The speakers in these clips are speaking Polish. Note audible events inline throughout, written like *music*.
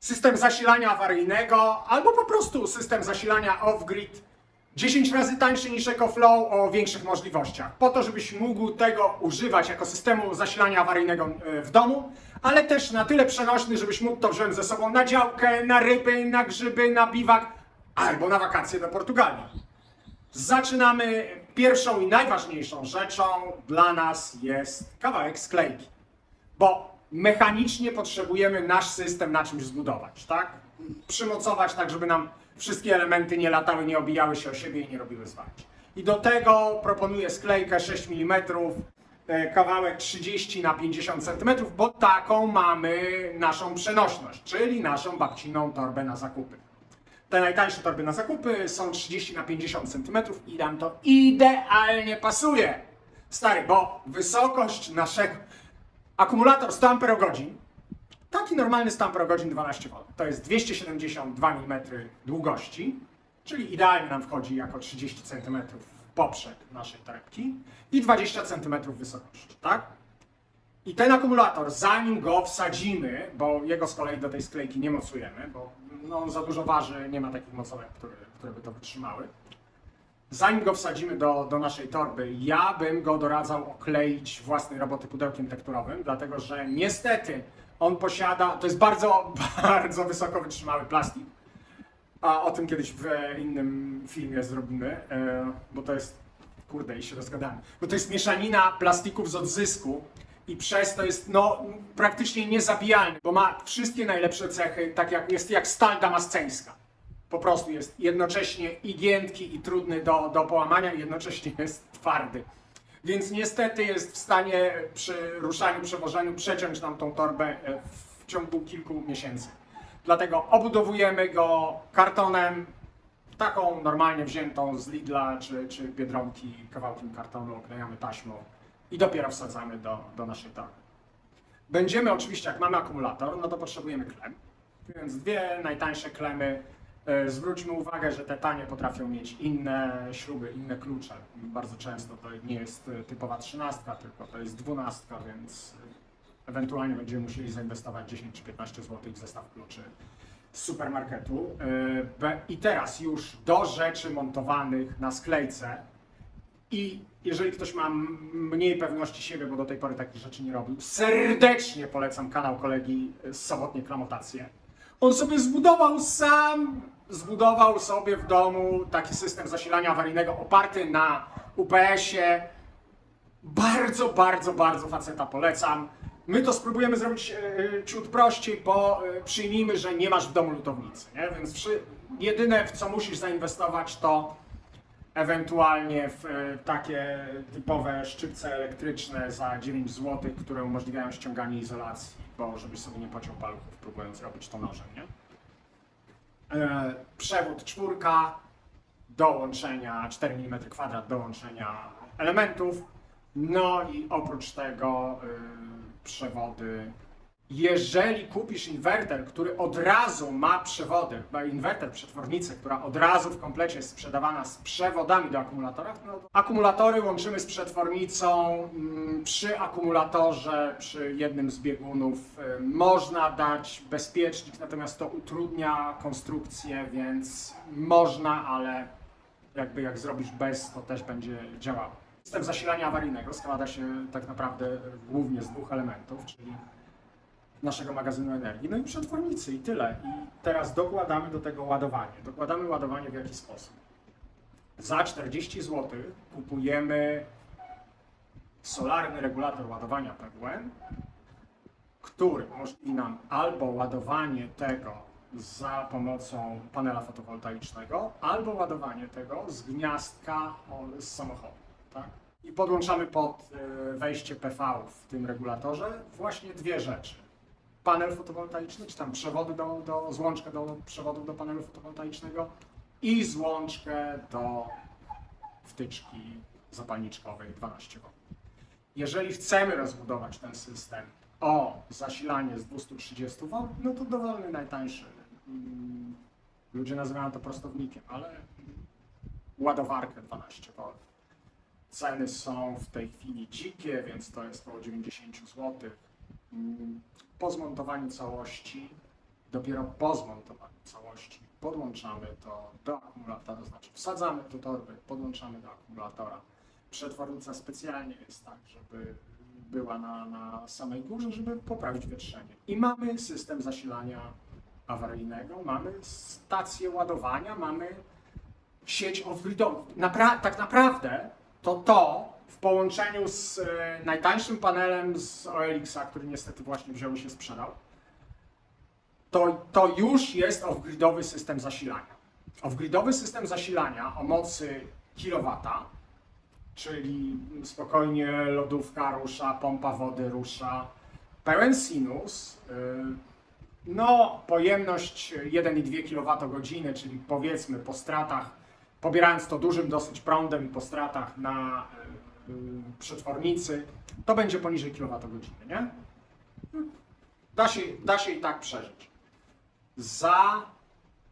system zasilania awaryjnego albo po prostu system zasilania off-grid 10 razy tańszy niż EcoFlow o większych możliwościach. Po to, żebyś mógł tego używać jako systemu zasilania awaryjnego e, w domu, ale też na tyle przenośny, żebyś mógł to wziąć ze sobą na działkę, na ryby, na grzyby, na biwak albo na wakacje do Portugalii. Zaczynamy. Pierwszą i najważniejszą rzeczą dla nas jest kawałek sklejki. Bo mechanicznie potrzebujemy nasz system na czymś zbudować, tak? Przymocować tak, żeby nam wszystkie elementy nie latały, nie obijały się o siebie i nie robiły zwarć. I do tego proponuję sklejkę 6 mm, e, kawałek 30 na 50 cm, bo taką mamy naszą przenośność, czyli naszą babciną torbę na zakupy. Te najtańsze torby na zakupy są 30 na 50 cm i nam to idealnie pasuje. Stary, bo wysokość naszego akumulator 100 Ah, taki normalny 100 Ah 12 V, to jest 272 mm długości, czyli idealnie nam wchodzi jako 30 cm poprzek naszej torebki i 20 cm wysokości, tak? I ten akumulator, zanim go wsadzimy, bo jego z kolei do tej sklejki nie mocujemy, bo no, on za dużo waży, nie ma takich moconek, które, które by to wytrzymały. Zanim go wsadzimy do, do naszej torby, ja bym go doradzał okleić własnej roboty pudełkiem tekturowym, dlatego że niestety on posiada, to jest bardzo, *laughs* bardzo wysoko wytrzymały plastik. A o tym kiedyś w innym filmie zrobimy, e, bo to jest, kurde, i się rozgadamy, bo to jest mieszanina plastików z odzysku i przez to jest, no, praktycznie niezabijalny, bo ma wszystkie najlepsze cechy, tak jak jest jak stal damasceńska. Po prostu jest jednocześnie i giętki, i trudny do, do połamania, i jednocześnie jest twardy. Więc niestety jest w stanie przy ruszaniu, przewożeniu przeciąć nam tą torbę e, w ciągu kilku miesięcy. Dlatego obudowujemy go kartonem, taką normalnie wziętą z Lidla czy, czy Biedronki, kawałkiem kartonu, oklejamy taśmą i dopiero wsadzamy do, do naszej torby. Będziemy oczywiście, jak mamy akumulator, no to potrzebujemy klem. Więc dwie najtańsze klemy. E, Zwróćmy uwagę, że te tanie potrafią mieć inne śruby, inne klucze. Bardzo często to nie jest e, typowa trzynastka, tylko to jest dwunastka, więc ewentualnie będziemy musieli zainwestować 10 czy 15 zł w zestaw kluczy z supermarketu. E, I teraz już do rzeczy montowanych na sklejce i jeżeli ktoś ma mniej pewności siebie, bo do tej pory takich rzeczy nie robił, serdecznie polecam kanał kolegi z Sobotnie Klamotacje. On sobie zbudował sam, zbudował sobie w domu taki system zasilania awaryjnego oparty na UPS-ie. Bardzo, bardzo, bardzo faceta polecam. My to spróbujemy zrobić e, ciut prościej, bo e, przyjmijmy, że nie masz w domu lutownicy, nie? Więc przy, jedyne w co musisz zainwestować to ewentualnie w e, takie typowe szczypce elektryczne za 9 zł, które umożliwiają ściąganie izolacji, bo żebyś sobie nie pociął paluchów próbując robić to nożem, nie? E, przewód czwórka do łączenia 4 mm kwadrat do łączenia elementów. No i oprócz tego y, przewody. Jeżeli kupisz inwerter, który od razu ma przewody, ma inwerter, przetwornicę, która od razu w komplecie jest sprzedawana z przewodami do akumulatora, no to akumulatory łączymy z przetwornicą. Mm, Przy akumulatorze, przy jednym z biegunów y, można dać bezpiecznik, natomiast to utrudnia konstrukcję, więc można, ale jakby jak zrobisz bez, to też będzie działało. System zasilania awaryjnego składa się tak naprawdę głównie z dwóch elementów, czyli naszego magazynu energii, no i przetwornicy i tyle. I teraz dokładamy do tego ładowanie. Dokładamy ładowanie w jaki sposób? Za 40 zł kupujemy solarny regulator ładowania PWN, który umożliwi nam albo ładowanie tego za pomocą panela fotowoltaicznego, albo ładowanie tego z gniazdka z samochodu. Tak? I podłączamy pod y, wejście PV w tym regulatorze właśnie dwie rzeczy. Panel fotowoltaiczny, czy tam przewody do, do złączkę do przewodów do panelu fotowoltaicznego i złączkę do wtyczki zapalniczkowej 12 V. Jeżeli chcemy rozbudować ten system o zasilanie z 230 V, no to dowolny najtańszy. mm, Ludzie nazywają to prostownikiem, ale ładowarkę 12 V. Ceny są w tej chwili dzikie, więc to jest około 90 zł. Po zmontowaniu całości Dopiero po zmontowaniu całości podłączamy to do akumulatora, to znaczy wsadzamy do torby, podłączamy do akumulatora. Przetwornica specjalnie jest tak, żeby była na, na samej górze, żeby poprawić wietrzenie. I mamy system zasilania awaryjnego, mamy stację ładowania, mamy sieć off-gridową. Napra- tak naprawdę to to w połączeniu z e, najtańszym panelem z OLX-a, który niestety właśnie wziął się sprzedał, to, to już jest off-gridowy system zasilania. Off-gridowy system zasilania o mocy kilowata, czyli spokojnie lodówka rusza, pompa wody rusza, pełen sinus, yy, no pojemność 1,2 kWh, czyli powiedzmy po stratach, pobierając to dużym dosyć prądem po stratach na yy, przetwornicy, to będzie poniżej kWh, nie? Da się, da się i tak przeżyć. Za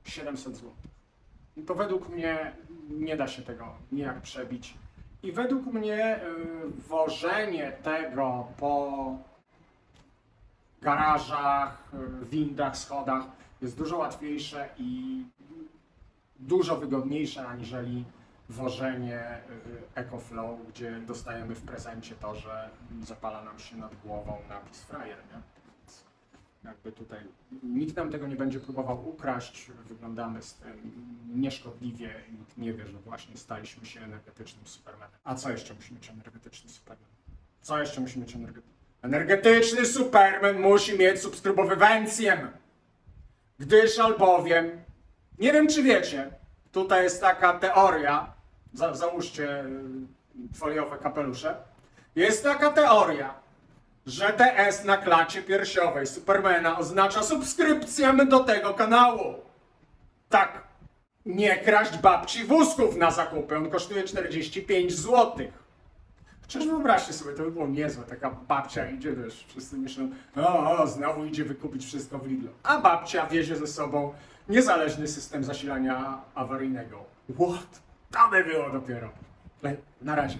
700 zł. I to według mnie nie da się tego nijak przebić. I według mnie y, wożenie tego po garażach, y, windach, schodach jest dużo łatwiejsze i dużo wygodniejsze aniżeli wożenie y, EcoFlow, gdzie dostajemy w prezencie to, że zapala nam się nad głową napis frajer, nie? Więc jakby tutaj nikt nam tego nie będzie próbował ukraść, wyglądamy z tym nieszkodliwie i nikt nie wie, że właśnie staliśmy się energetycznym supermanem. A co jeszcze musi mieć energetyczny superman? Co jeszcze musi mieć energetyczny? Energetyczny superman musi mieć subskrybowywencję, gdyż albowiem, nie wiem czy wiecie, tutaj jest taka teoria, za, załóżcie y, foliowe kapelusze, jest taka teoria, że TS na klacie piersiowej Supermana oznacza subskrypcję do tego kanału. Tak, nie kraść babci wózków na zakupy, on kosztuje 45 zł. Chociaż wyobraźcie sobie, to by było niezłe, taka babcia idzie, wiesz, wszyscy myślą, o, o, znowu idzie wykupić wszystko w Lidlu. A babcia wiezie ze sobą niezależny system zasilania awaryjnego. What? To by było dopiero. Ale Na razie.